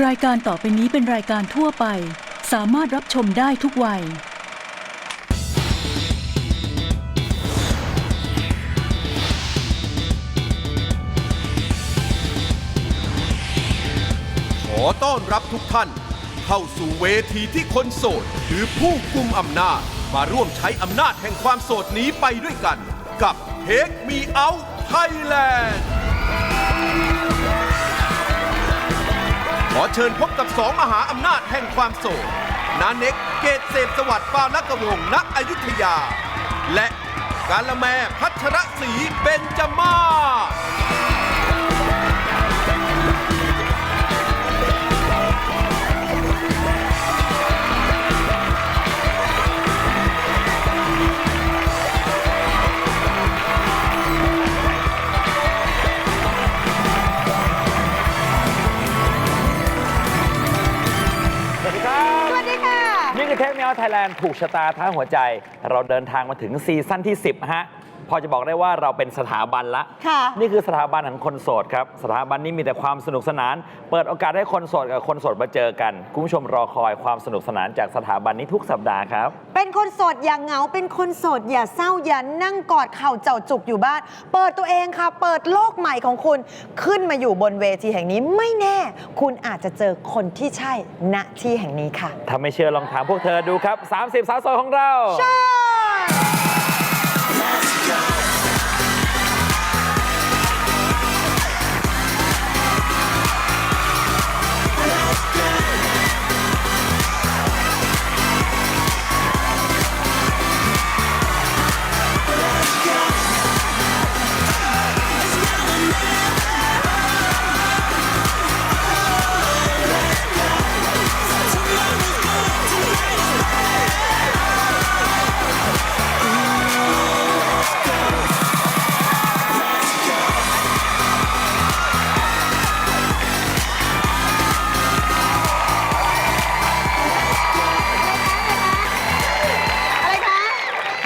รายการต่อไปนี้เป็นรายการทั่วไป สามารถรับชมได้ทุกวัย ขอต้อนรับทุกท่าน เข้าสู่เวทีที่คนโสดคือผู้กุมอำนาจ มาร่วมใช้อำนาจแห่งความโสดนี้ไปด้วยกัน กับเทคมี ขอเชิญพบกับสองมหาอำนาจแห่งความโสดนาเน็กเกตเสพสวัสดิ์ปาลกวงศ์ณอยุธยา และกาละแมพัชรศรีเบญจมาศ ค่ะนี่คือเทปเมียวไทยแลนด์ถูกชะตาท้าหัวใจ เราเดินทางมาถึงซีซั่นที่ 10 ฮะ พอจะบอกได้ว่าเราเป็นสถาบันละ ค่ะ นี่คือสถาบันของคนโสดครับ สถาบันนี้มีแต่ความสนุกสนาน เปิดโอกาสให้คนโสดกับคนโสดมาเจอกัน คุณผู้ชมรอคอยความสนุกสนานจากสถาบันนี้ทุกสัปดาห์ครับ เป็นคนโสดอย่าเหงา เป็นคนโสดอย่าเศร้าอย่านั่งกอดเข่าเจ้าจุกอยู่บ้าน เปิดตัวเองค่ะ เปิดโลกใหม่ของคุณ ขึ้นมาอยู่บนเวทีแห่งนี้ไม่แน่ คุณอาจจะเจอคนที่ใช่ณที่แห่งนี้ค่ะ ถ้าไม่เชื่อลองถามพวกเธอดูครับ 30 สาวโสดของเราใช่อ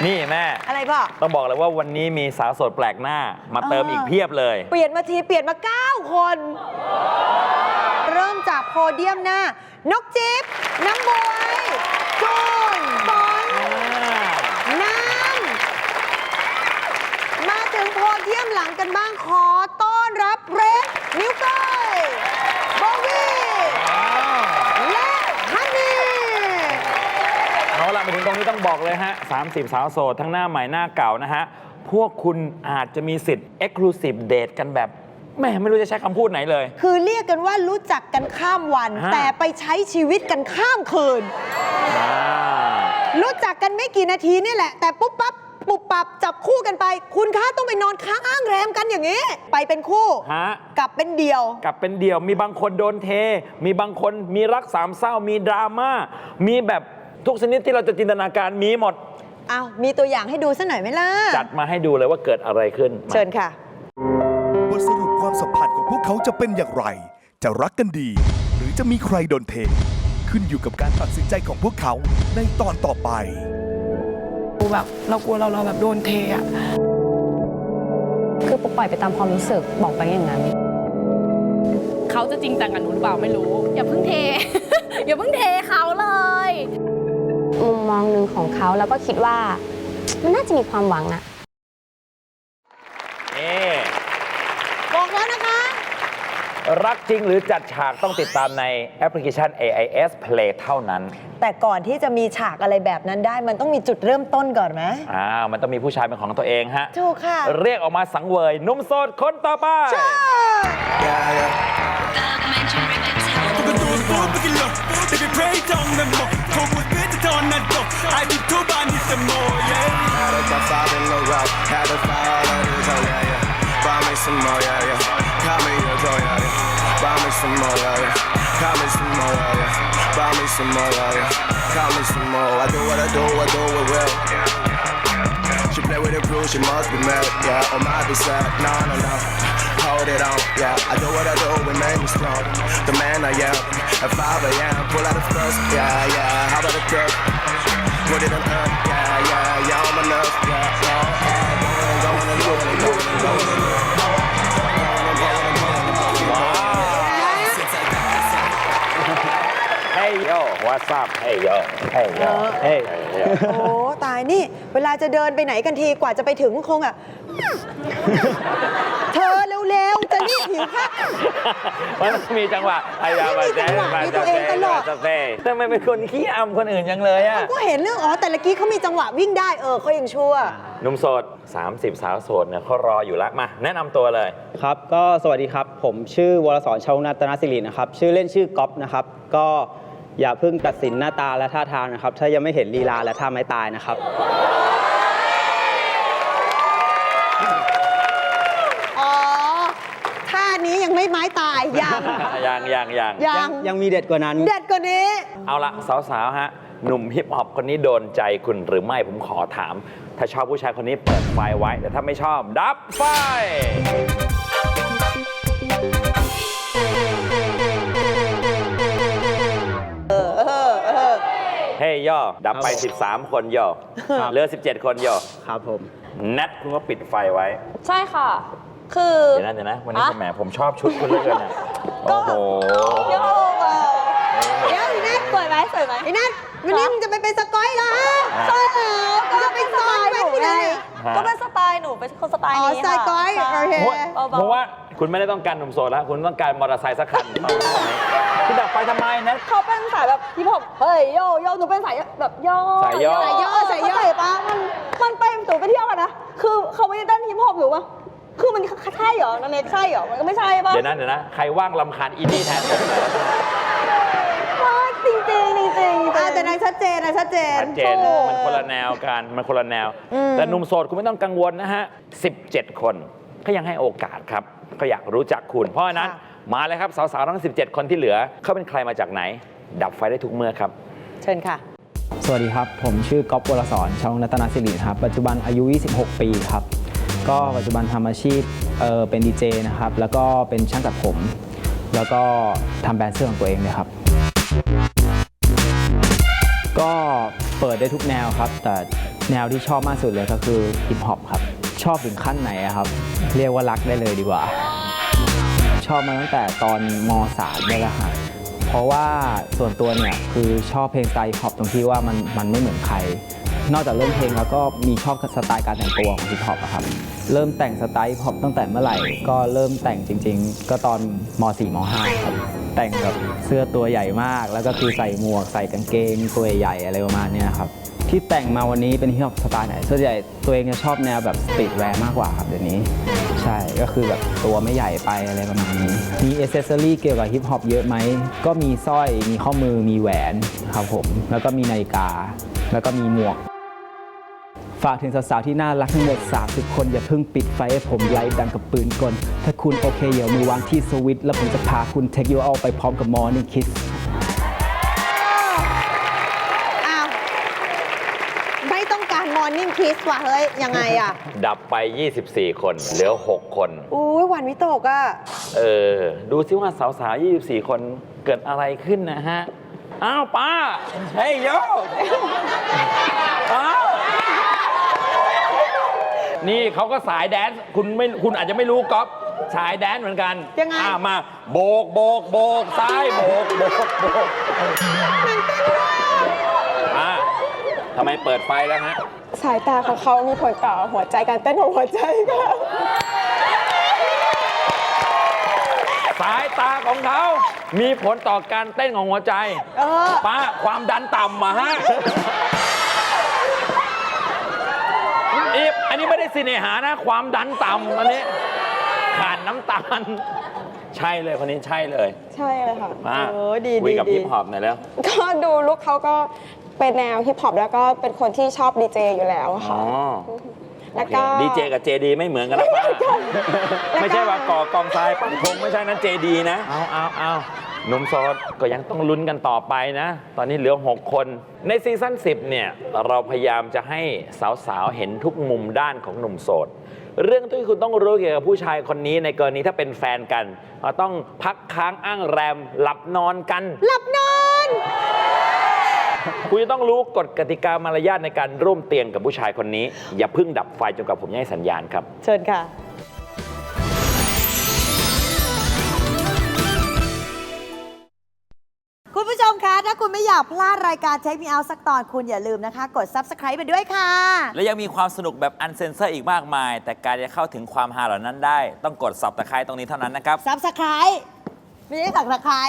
นี่แม่ อะไรพ่อ ต้องบอกเลยว่าวันนี้มีสาวโสดแปลกหน้า มาเติมเอออีอีกเพียบเลย เปลี่ยนมาทีเปลี่ยนมา 9 คน เริ่มจากโพเดียมหน้า นกจิ๊บน้ำบวยจูนบอล น้ำ มาถึงโพเดียมหลังกันบ้างขอต้อนรับเรดนิ้วก้อยโบวี่และฮันนี่ เอาละมาถึงตรง นี้ต้องบอกเลยฮะ30 สาวโสดทั้งหน้าใหม่หน้าเก่านะฮะ พวกคุณอาจจะมีสิทธิ์ Exclusive Date กันแบบแม่ไม่รู้จะใช้คำพูดไหนเลย คือเรียกกันว่ารู้จักกันข้ามวัน ฮะ แต่ไปใช้ชีวิตกันข้ามคืน อ่ารู้จักกันไม่กี่นาทีนี่แหละ แต่ปุ๊บปั๊บปุบปับจับคู่กันไป คุณคะต้องไปนอนค้างอ้างแรมกันอย่างนี้ ไปเป็นคู่ ฮะ กลับเป็นเดียว กลับเป็นเดี่ยวมีบางคนโดนเท มีบางคนมีรักสามเศร้ามีดราม่ามีแบบ ทุกชนิดที่เราจะจินตนาการมีหมดเอามีตัวอย่างให้ดูสักหน่อยไหมล่ะ จัดมาให้ดูเลยว่าเกิดอะไรขึ้นมาเชิญค่ะ บทสรุปความสัมพันธ์ของพวกเขาจะเป็นอย่างไร จะรักกันดี หรือจะมีใครโดนเท ขึ้นอยู่กับการตัดสินใจของพวกเขาในตอนต่อไปแบบเรากลัวเราเราแบบโดนเทอะคือปล่อยไปตามความรู้สึกบอกไปอย่างนั้น เขาจะจริงจังกับหนูหรือเปล่าไม่รู้ อย่าเพิ่งเท อย่าเพิ่งเทเขาเลย มุมมองหนึ่งของเขาแล้วก็คิดว่ามันน่าจะมีความหวังอะเอ๊ะบอกแล้วนะคะ รักจริงหรือจัดฉากต้องติดตามในแอปพลิเคชัน AIS Play เท่านั้น แต่ก่อนที่จะมีฉากอะไรแบบนั้นได้ มันต้องมีจุดเริ่มต้นก่อนไหมอ่ามันต้องมีผู้ชายเป็นของตัวเองฮะ ถูกค่ะเรียกออกมาสังเวยหนุ่มโสดคนต่อไป Baby, pray don't me more. Talk with bitch on that door. I me some more, yeah. Had a tough in the route, had to fire all of yeah, yeah. Buy me some more, yeah, yeah. Call me a joy, yeah, yeah. Buy me some more, yeah, yeah. Call me some more, yeah, yeah. Buy me some more, yeah, yeah. Call me some more. I do what I do, I do it well. She play with the crew, she must be mad, yeah. Or might be sad, no, no, no. Hold it on, yeah. I do what I do, we make me strong. The man I am, at 5 a.m. Pull out the first, yeah, yeah. How about the cup? Put it on earth, yeah, yeah, yeah, on my nerves, yeah, yeah, yeah. Going, going, going, going, going, going. ว่าทราบให้ยอให้ยอให้ยอโอ้ตายนี่ เวลาจะเดินไปไหนกันทีกว่าจะไปถึงคงอะ เธอเร็วๆ จะรีบหิวข้าว มันต้องมีจังหวะไอ้ยามาแจ๊มีจังหวะมีตัวเองตลอดจะเฟ่ทำไมเป็นคนขี้อำคนอื่นยังเลยอะก็เห็นเรื่องอ๋อแต่ละกี้เขามีจังหวะวิ่งได้เออเขายังชั่ว หนุ่มโสด 30 สาวโสดเนี่ยเขารออยู่แล้วมา แนะนำตัวเลย ครับ ก็สวัสดีครับ ผมชื่อวรสรชาวนาตนาสิรินะครับ ชื่อเล่นชื่อก๊อฟนะครับ ก็อย่าเพิ่งตัดสินหน้าตาและท่าทางนะครับ ถ้ายังไม่เห็นลีลาและท่าไม้ตายนะครับ อ๋อ ท่านี้ยัง ไม่ไม้ตายยังยังยังยังยังยังมีเด็ดกว่านั้น เด็ดกว่านี้ เอาละสาวๆฮะหนุ่มฮิปฮอปคนนี้โดนใจคุณหรือไม่ผมขอถาม ถ้าชอบผู้ชายคนนี้เปิดไฟไว้ แต่ถ้าไม่ชอบ ดับไฟเฮ้ยย่อ ดับไปครับผม13 คนย่อครับเหลือ 17 คนย่อครับผมแนทคุณก็ปิดไฟไว้ ใช่ค่ะ คือ เดี๋ยวนะเดี๋ยวนะวันนี้คุณแหมผมชอบชุดคุณเหลือเกินอะโอ้โหโยกอะเดี๋ยวอีนัทสวยไหมสวยไหมอีนัทวันนี้มึงจะไปเป็นสกอยเหรอใช่แล้วก็จะเป็นสกอยไปที่ไหนฮะก็เป็นสไตล์หนูเป็นคนสไตล์อ๋อนี้สกอยค่ะโอเคเพราะเพราะว่าคุณไม่ได้ต้องการหนุ่มโสดแล้ว คุณต้องการมอเตอร์ไซค์สักคันเอาตรงนี้คุณดับไฟทำไมนะ เขาเป็นสายแบบฮิปฮอปเฮ้ยโยโยหนูเป็นสายแบบย่อสายย่อ สายย่อสายย่อเข้ใจปะมันมันไปหนูไปเที่ยวกันนะคือเขาไม่ได้เต้นฮิปฮอปหรือวะ คือมันใช่เหรอนันเน็กใช่เหรอ มันก็ไม่ใช่ปะเดี๋ยวนะเดี๋ยวนะ ใครว่างลำคาญอินดี้แทนผมหน่อยจริงจริงจริงจริงอ่าแต่นางชัดเจนนะชัดเจน ชัดเจน มันคนละแนวกัน มันคนละแนว อืม แต่หนุ่มโสดคุณไม่ต้องกังวลนะฮะ 17 คนก็ยังให้โอกาสครับก็อยากรู้จักคุณ เพราะฉะนั้นมาเลยครับ สาวๆ ทั้ง 17 คนที่เหลือ เขาเป็นใครมาจากไหน ดับไฟได้ทุกเมื่อครับ เชิญค่ะ สวัสดีครับ ผมชื่อก๊อฟวรสรชาวนาตนาสิริครับ ปัจจุบันอายุ 26 ปีครับ ก็ปัจจุบันทำอาชีพเเป็นดีเจนะครับ แล้วก็เป็นช่างตัดผม แล้วก็ทำแบรนด์เสื้อของตัวเองเลยครับ ก็เปิดได้ทุกแนวครับ แต่แนวที่ชอบมากสุดเลยก็คือฮิปฮอปครับ ชอบถึงขั้นไหนอะครับ เรียกว่ารักได้เลยดีกว่า ชอบมาตั้งแต่ตอนม .3 นี่แหละค่ะเพราะว่าส่วนตัวเนี่ยคือชอบเพลงสไตล์ฮิปฮอปตรงที่ว่ามันมันไม่เหมือนใคร นอกจากเริ่มเพลงแล้วก็มีชอบสไตล์การแต่งตัวของฮิปฮอปอะครับ เริ่มแต่งสไตล์ฮิปฮอปตั้งแต่เมื่อไหร่ ก็เริ่มแต่งจริง ๆ ก็ตอนม .4 ม .5 ครับ แต่งแบบเสื้อตัวใหญ่มาก แล้วก็คือใส่หมวกใส่กางเกงตัวใหญ่อะไรประมาณเนี้ยครับ ที่แต่งมาวันนี้เป็นฮิปฮอปสไตล์ไหนส่วนใหญ่ตัวเองจะชอบแนวแบบสตรีทแวร์มากกว่าครับเดี๋ยวนี้ ใช่ ก็คือแบบตัวไม่ใหญ่ไปอะไรประมาณนี้ มีเอเซสซอรี่เกี่ยวกับฮิปฮอปเยอะไหม ก็มีสร้อย มีข้อมือ มีแหวนครับผม แล้วก็มีนาฬิกา แล้วก็มีหมวก ฝากถึงสาวๆที่น่ารักทั้งหมด 30 คน อย่าเพิ่งปิดไฟให้ผมไลฟ์ดังกับปืนกล ถ้าคุณโอเคเดี๋ยวมือวางที่สวิตช์แล้วผมจะพาคุณเทคยูเอาไปพร้อมกับมอร์นิ่งคิสอ้าว ไม่ต้องการมอร์นิ่งคิสว่ะเฮ้ย ยังไงอะ ดับไป 24 คน เหลือ 6 คน อุ้ยหวานวิตกอะ เออ ดูซิว่าสาวๆ24 คนเกิดอะไรขึ้นนะฮะ อ้าวป้า เฮ้ยโยอ้าว นี่เขาก็สายแดนซ์คุณไม่คุณอาจจะไม่รู้ก๊อฟสายแดนซ์เหมือนกันยังไง อ่ามาโบกโบกโบกซ้ายโบกโบกโบกอ่าทำไมเปิดไฟแล้วฮะ สายตาของเขามีผลต่อหัวใจการเต้นของหัวใจค่ะ สายตาของเขา มีผลต่อการเต้นของหัวใจ เออ ป้า ความดันต่ำมาฮะ อีฟอันนี้ไม่ได้สิเนหานะ ความดันต่ำอันนี้ ขาดน้ำตาล ใช่เลยคนนี้ใช่เลย ใช่เลยค่ะมาโอ้ดีคุยกับดีฮิปฮอปหน่อยแล้ว ก็ดูลุคเขาก็เป็นแนวฮิปฮอปแล้วก็เป็นคนที่ชอบดีเจอยู่แล้วอ๋ค่ะอแล้วก็ ดีเจกับเจดีไม่เหมือนกันนะป้าไม่ใช่ว่าก่อกองทรายปักธงไม่ใช่นั้นเจดีนะ เอาเอาเอาห นุ่มโสดก็ยังต้องลุ้นกันต่อไปนะ ตอนนี้เหลือ 6 คน ในซีซั่น10 เนี่ย เราพยายามจะให้สาวๆ เห็นทุกมุมด้านของหนุ่มโสด เรื่องที่คุณต้องรู้เกี่ยวกับผู้ชายคนนี้ในกรณีถ้าเป็นแฟนกันเราต้องพักค้างอ้างแรมหลับนอนกัน หลับนอน คุณจะต้องรู้กฎกติกามารยาทในการร่วมเตียงกับผู้ชายคนนี้ อย่าเพิ่งดับไฟจนกว่าผมจะให้สัญญาณครับ เชิญค่ะ คุณไม่อยากพลาดรายการเช็คมีเอาสักตอนคุณอย่าลืมนะคะ กด Subscribe ไปด้วยค่ะ และยังมีความสนุกแบบอันเซนเซอร์อีกมากมาย แต่การจะเข้าถึงความฮาเหล่านั้นได้ ต้องกดสับตะไคร้ตรงนี้เท่านั้นนะครับ Subscribe ไม่ใช่สักตะไคร้